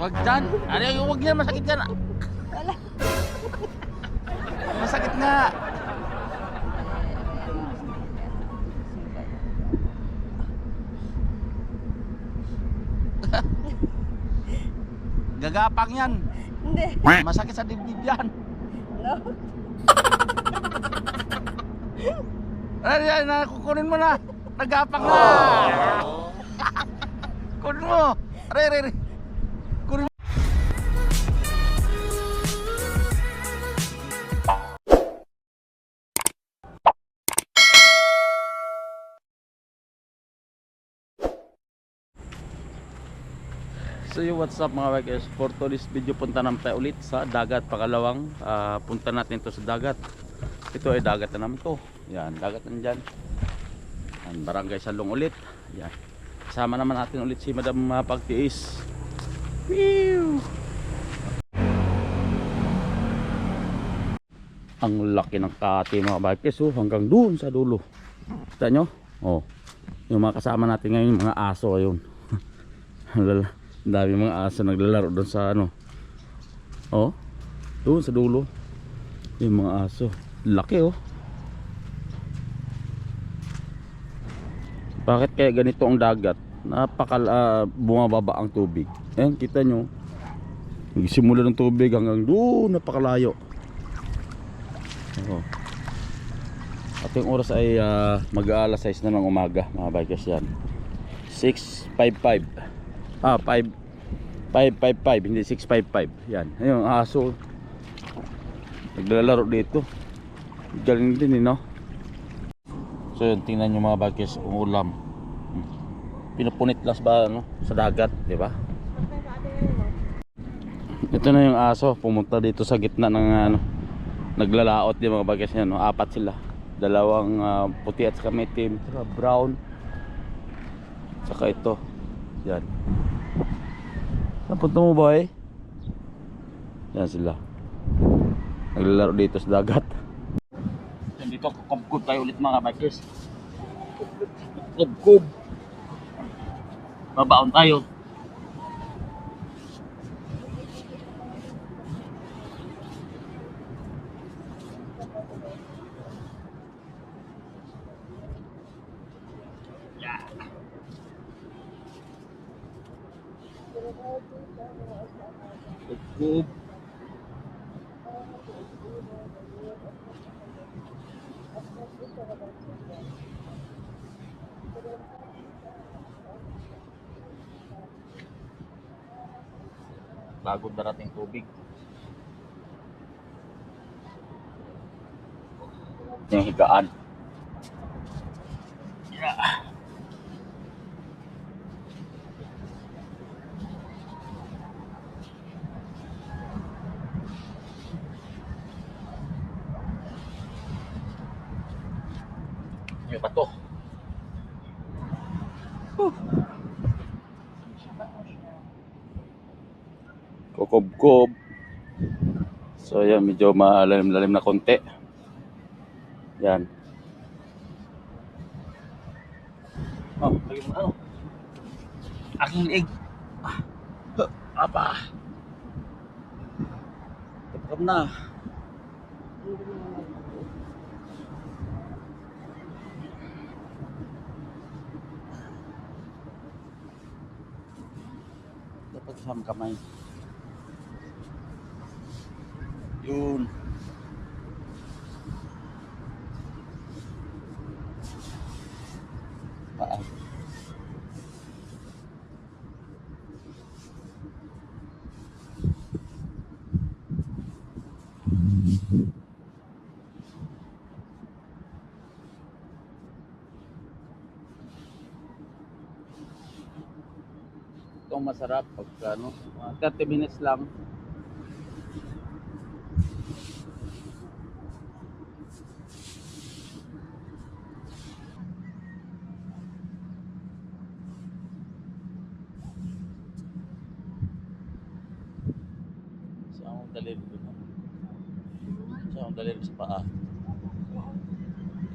Huwag dyan. Ano yung huwag yan, masakit yan. Wala. Masakit nga. Gagapang yan. Hindi. Masakit sa dibdib yan. No. Ay, na, kukunin mo na. Nagapang na. Kunin mo. Aray, aray, aray. Kunin mo. So yung what's up mga guys For today's video punta naman tayo ulit sa dagat Pakalawang ah, punta natin to sa dagat Ito ay dagat na naman to Yan dagat na dyan Yan, Barangay Salong ulit. Yan. Kasama naman natin ulit si Madam uh, Pagtiis. Whew! Ang laki ng kati mga bikers oh, hanggang doon sa dulo. Kita nyo? Oh, yung mga kasama natin ngayon mga aso ayun. Ang dami mga aso naglalaro doon sa ano. Oh doon sa dulo. Yung mga aso. Laki oh bakit kaya ganito ang dagat napakal ah, bumababa ang tubig ayan kita nyo nagsimula ng tubig hanggang doon napakalayo oh. at yung oras ay uh, mag-aalas 6 na ng umaga mga bikers yan 6.55 Ah, 5 555 hindi 655. Yan. Ayun, aso. Naglalaro dito. Galing din, eh, no? So, yun, tingnan nyo mga bagkis, umulam. Pinupunit lang ba, ano, sa dagat, di ba? Ito na yung aso, pumunta dito sa gitna ng, ano, naglalaot yung mga bagkis yan, no? Apat sila. Dalawang ah, puti at saka may itim, saka brown. Saka ito. Yan. Napunta mo boy? Yan sila. Naglalaro dito sa dagat. Dito kukubkub tayo ulit mga bikers. Kukubkub. Babaon tayo. Kukub. Bago darating tubig. Yung higaan. Yung bato. Kukob-kob. So yan, medyo malalim-lalim na konti. Yan. Oh, lagi mo ano? Aking liig. Ah, huh, apa? Tapos na. Kasama kamay. Yun. Paa. Itong masarap pag ano, mga 30 minutes lang. Sa akong daliri doon. Sa akong daliri sa paa.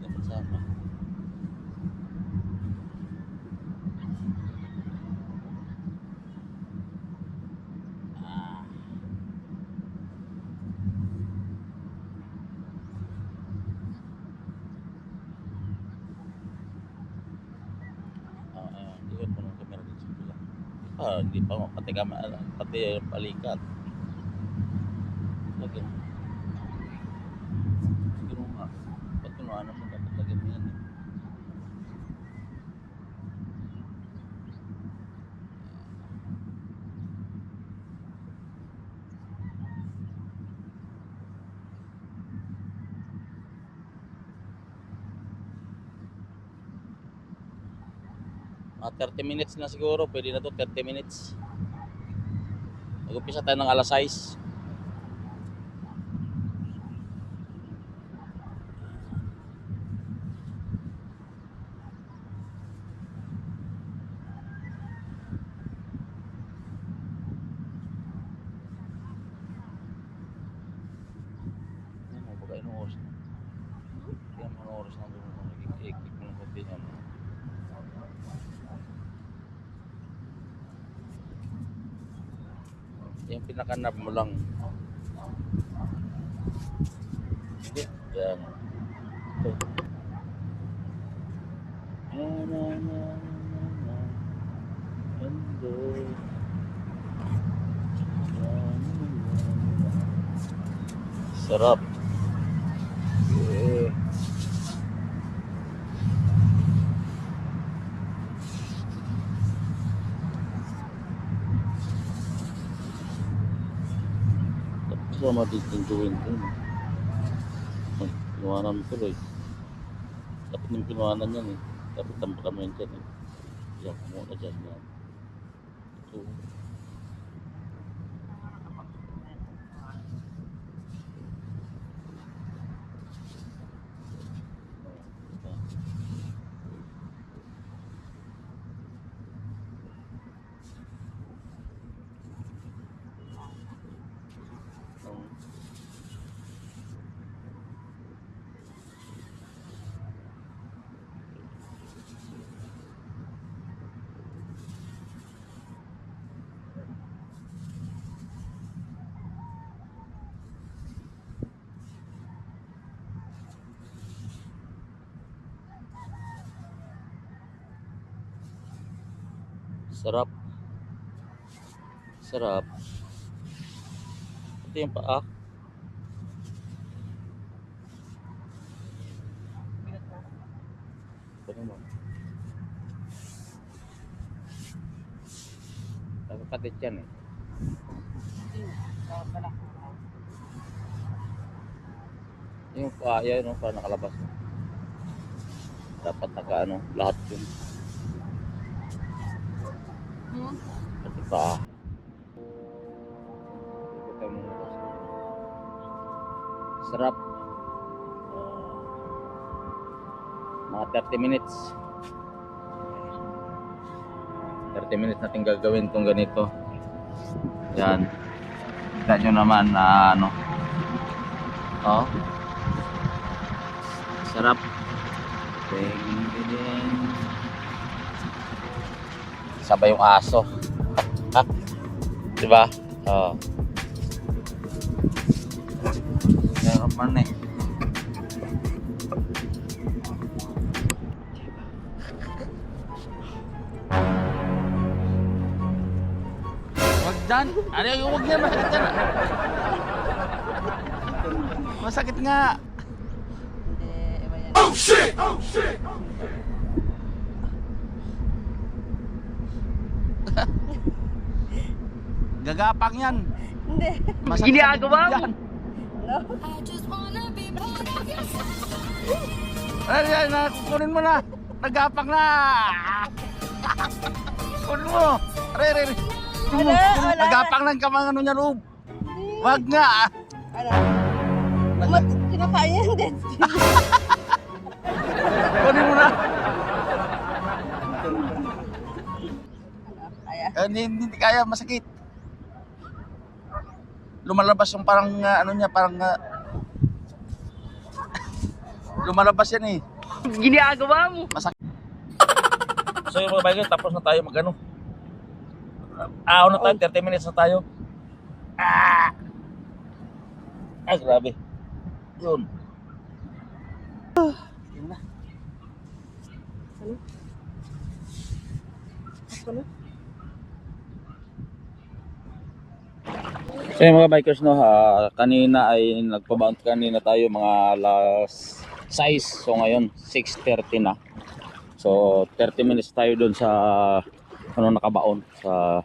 Hindi na. Pa, hindi pa pati kama, pati yung balikat. Lagyan. Siguro nga. Pati mo, ano mo dapat lagyan mo yan. eh. Mga 30 minutes na siguro, pwede na to 30 minutes. Mag-umpisa tayo ng alas 6. Ano mo, baka inong oras na. Kaya mga oras na doon, nagkikik mo ng konti yan. Yung pinakanab mo lang. Hindi. Yan. Ito. Na, na, na, na. Ando. Sarap. Eh. Na matitinduin ko. Ay, Pinuwanan mo tuloy. Dapat yung pinuwanan yan eh. Dapat yan dyan eh. Yan, kumuha dyan yan. Ito. Oh. Sarap. Sarap. Ito yung paa. Mo? Nakakatit yan eh. Yung paa, yan no, para nakalabas. Dapat naka ano, lahat yun. Ito mo kasi. Sarap. Mga 30 minutes. 30 minutes natin gagawin itong ganito. Yan. Kita nyo naman na ano. Oh. Sarap. Ding, ding. Sabay yung aso. Ha? Diba? Oo. Meron pa na eh. Wag dyan. Ano yung huwag yan? Masakit yan. Masakit nga. Hindi, iba yan. Gagapang yan. Hindi. Masakit Ginagawa mo. No? Ay, ay, na, kukunin mo na. Nagapang na. Kunin mo. Aray, aray, aray. Kunin mo. Wala, Kunin wala. Nagapang lang kamang ano niya loob. Wag nga. Ano? Mat, kinakain yan din. Kunin mo na. Kaya. Eh, hindi, hindi kaya, masakit. Lumalabas yung parang ah, ano niya, parang ah, lumalabas yan eh. Ginagawa mo. Masakit. So yung mga bagay, tapos na tayo magano. Ah, ano tayo, 30 minutes na tayo. Ah! Ah, grabe. Yun. Yun na. Ano? So yung mga bikers no, ha, kanina ay nagpabound kanina tayo mga alas 6. So ngayon 6.30 na. So 30 minutes tayo doon sa ano nakabaon sa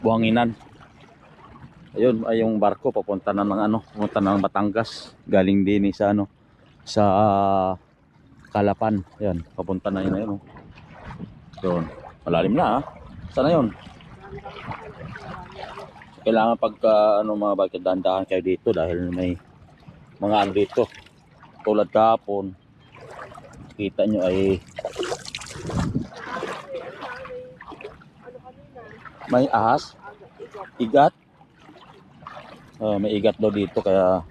buhanginan. Ayun ay yung barko papunta na ng ano, papunta na ng Batangas. Galing din sa ano sa Kalapan. Ayun, papunta na yun ayun. Oh. Yun, malalim na ha. Sana yun? Kailangan pagka ano mga bakit dandahan kayo dito dahil may mga ano dito. Tulad kahapon kita nyo ay may ahas igat. Ah, may igat daw dito kaya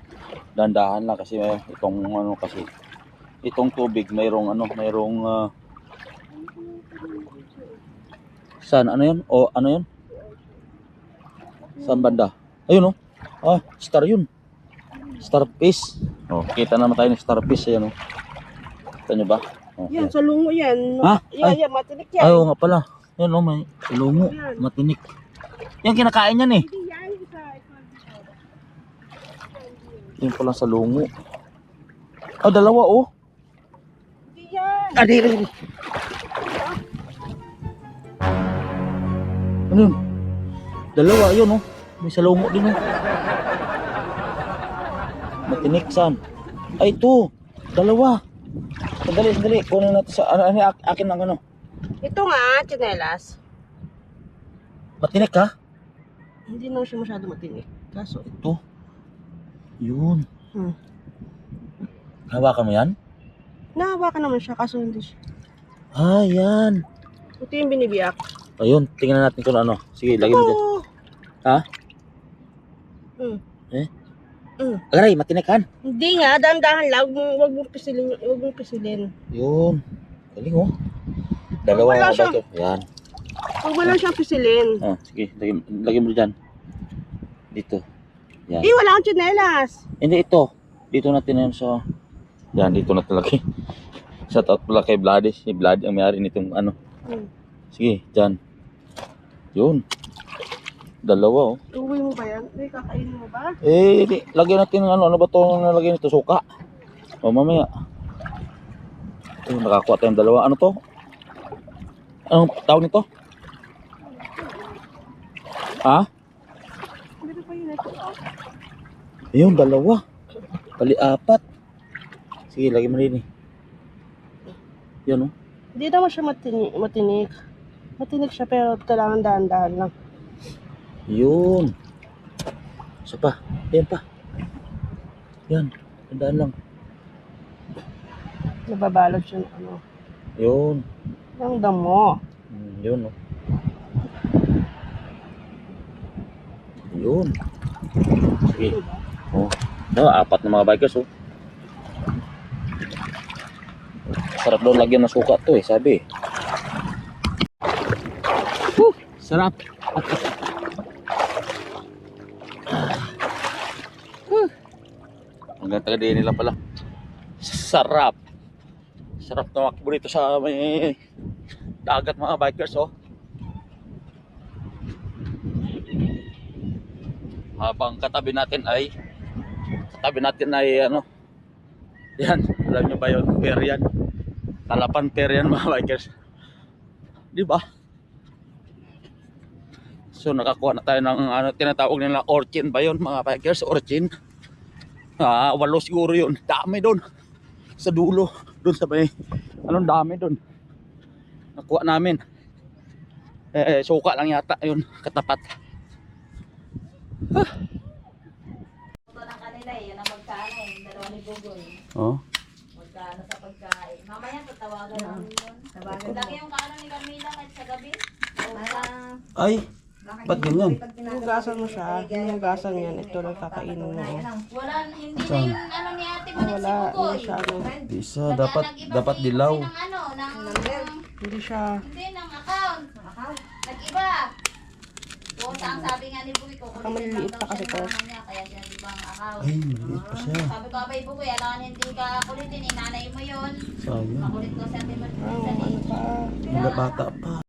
dandahan lang kasi may itong ano kasi itong tubig mayroong ano mayroong ah, saan? Ano yun? O ano yun Saan banda? Ayun oh. Ah, star yun. Starfish. Oh, kita naman tayo ng starfish ayan oh. Kita nyo ba? Oh, Yan, sa lungo yan. Ha? Yan, Ay. yan, matinik yan. Ay, oo nga pala. Yan oh, may lungo, matinik. Yan kinakain yan eh. Hindi yan, isa, isa. Yan pala sa lungo. Ah, dalawa oh. Hindi yan. Ah, di. Ano yun? Dalawa, yun oh. May salungo din oh. Matinik saan? Ay, ito. Dalawa. Sandali, sandali. Kunin natin sa, ano, ano, ak- akin ang ano. Ito nga, chinelas. Matinik ha? Hindi naman siya masyado matinik. Kaso, Ito. Yun. Hmm. Hawakan mo yan? nahawakan naman siya, kaso hindi siya. Ah, yan. Ito yung binibiyak. Ayun, tingnan natin kung ano. Sige, lagay mo dyan. Ha? Hmm. Eh? Hmm. Aray, matinik han. Hindi nga, dahan-dahan lang. Huwag mong, huwag mong pisilin. Huwag mong pisilin. Yun. Galing oh. Dalawa Wala mga siya. bato. Yan. Huwag mo lang siyang pisilin. Oh, sige, lagay, lagay mo dyan. Dito. Yan. Eh, wala akong chinelas. Hindi ito. Dito natin yan sa... Yan, dito natin lagay. Shout out pala kay Vladi. Si Vladi ang may-ari nitong ano. Hmm. Sige, dyan. Yun. Dalawa oh. Uwi mo ba yan? Ay, kakainin mo ba? Eh, di, lagyan natin ng ano. Ano ba ito nalagay nito? Suka. O, mamaya. Eh, nakakuha tayong dalawa. Ano to? Anong tawag nito? Ha? Meron pa yun ito. Ayun, dalawa. Bali, apat. Sige, lagyan mo rin eh. Yan oh. Hindi naman siya matinik. matinik. Matinik siya pero kailangan dahan-dahan lang. Yun. Isa pa. Yan pa. Yan. Tandaan lang. Nababalot siya ng ano. Yun. Yung damo. Mm, Yun oh. Yun. Sige. Oh. No, apat na mga bikers oh. Sarap daw lagyan ng suka to eh, sabi. Whew, sarap. Whew. Hanggang taga din nila pala. Sarap. Sarap na makibur dito sa may dagat mga bikers oh. Habang katabi natin ay katabi natin ay ano yan, alam nyo ba yun? Yan. Talapan pier yan mga bikers. Di ba? So nakakuha na tayo ng ano, tinatawag nila orchin ba yun mga bikers? Orchin. Ah, walo siguro yun. Dami doon. Sa dulo. Doon sa may, anong dami doon. Nakuha namin. Eh, eh, suka lang yata yun. Katapat. Ito ng kanila eh, yun ang magkano eh, dalawa ni Google. Oh. Magkano sa pagkain. Mamaya tatawagan namin yun. Tawagan Laki yung kaano ni Carmila kahit sa gabi. Ay, ba't ganyan? Hugasan mo siya. Hugasan yan. Ito lang kakainin mo. wala, hindi na yung ano ni ate mo Wala. Hindi siya ano. Isa, Kaya dapat, dapat dilaw. Ng ano, ng, Hindi siya. hindi, ng account. Nag-iba. Puta, ang sabi nga ni Bugoy ko, Baka maliliit pa kasi to. Niya, kaya siya nag-iba ang account. Ay, maliit pa siya. Sabi ko, abay Bugoy, alangan hindi ka kulitin, eh, nanay mo yun. Sayang. Makulit ko sa ate mo. Ah, ano pa. Mga bata pa.